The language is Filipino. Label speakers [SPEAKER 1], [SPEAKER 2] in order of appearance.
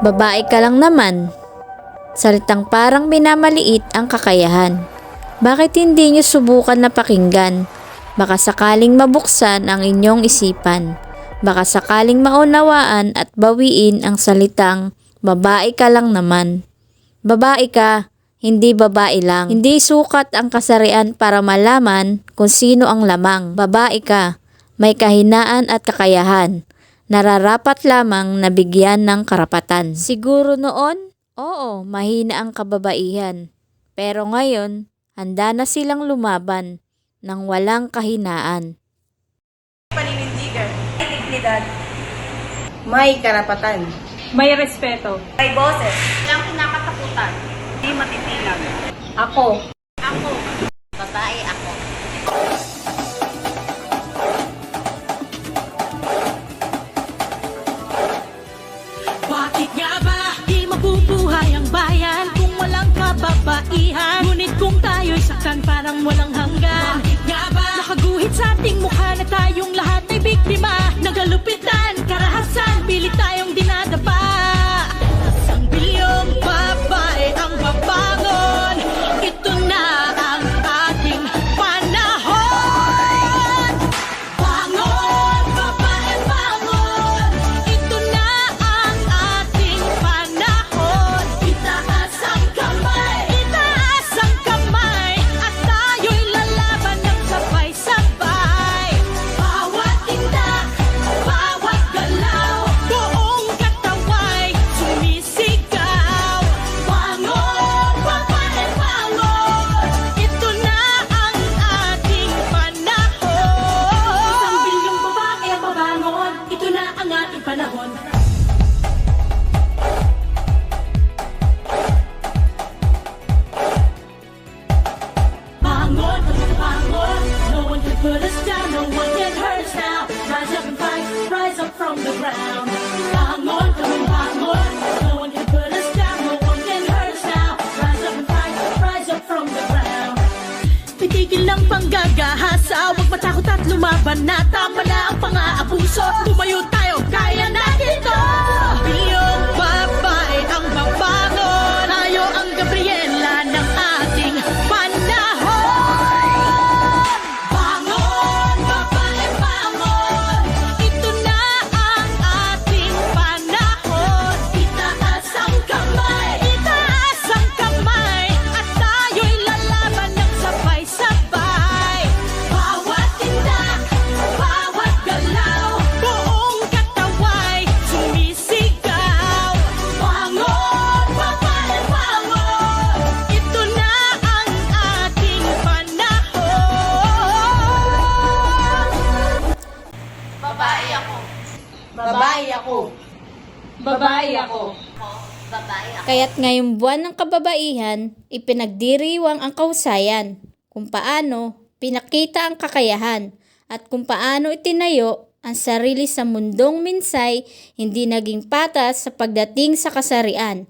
[SPEAKER 1] Babae ka lang naman. Salitang parang minamaliit ang kakayahan. Bakit hindi niyo subukan na pakinggan? Baka sakaling mabuksan ang inyong isipan. Baka sakaling maunawaan at bawiin ang salitang babae ka lang naman. Babae ka, hindi babae lang. Hindi sukat ang kasarian para malaman kung sino ang lamang. Babae ka, may kahinaan at kakayahan. Nararapat lamang na bigyan ng karapatan. Siguro noon, oo, mahina ang kababaihan. Pero ngayon, handa na silang lumaban ng walang kahinaan.
[SPEAKER 2] paninindigan, may dignidad, may karapatan,
[SPEAKER 3] May respeto.
[SPEAKER 2] may boses.
[SPEAKER 4] Walang kinakatakutan.
[SPEAKER 3] Di matitilang.
[SPEAKER 2] Ako.
[SPEAKER 5] Kababaihan? Ngunit ang ating panahon Bangon, bangon No one can put us down. No one can hurt us now. Rise up and fight. Rise up from the ground. Bangon, bangon No one can put down. No one can Rise and fight. Rise up from the ground. Pitigil ng panggagahasa. Huwag matakot at lumaban na. Tama na ang pang-aabuso. Tumayo tayo, Babae
[SPEAKER 4] ako.
[SPEAKER 2] babae ako.
[SPEAKER 3] Babae
[SPEAKER 4] ako. Babae ako.
[SPEAKER 1] Kaya't ngayong buwan ng kababaihan, ipinagdiriwang ang kausayan, kung paano pinakita ang kakayahan, at kung paano itinayo ang sarili sa mundong minsay hindi naging patas sa pagdating sa kasarian.